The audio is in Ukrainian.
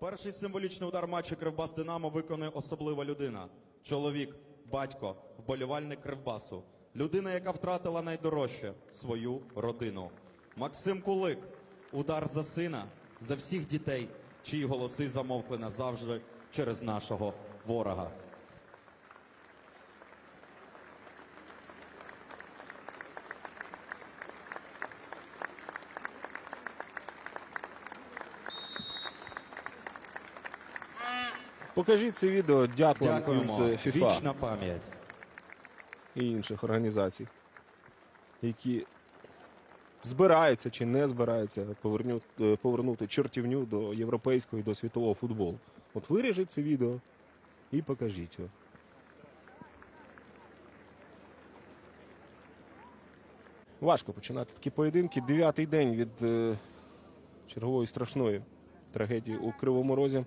Перший символічний удар матчу Кривбас Динамо виконує особлива людина. Чоловік, батько, вболівальник Кривбасу. Людина, яка втратила найдорожче свою родину. Максим Кулик. Удар за сина, за всіх дітей, чиї голоси замовкли назавжди через нашого ворога. Покажіть це відео дятлам Дякуємо. з FIFA Вічна пам'ять. і інших організацій, які збираються чи не збираються поверню- е, повернути чортівню до європейського і до світового футболу. От виріжіть це відео і покажіть його. Важко починати такі поєдинки. Дев'ятий день від е, чергової страшної трагедії у Кривому Розі.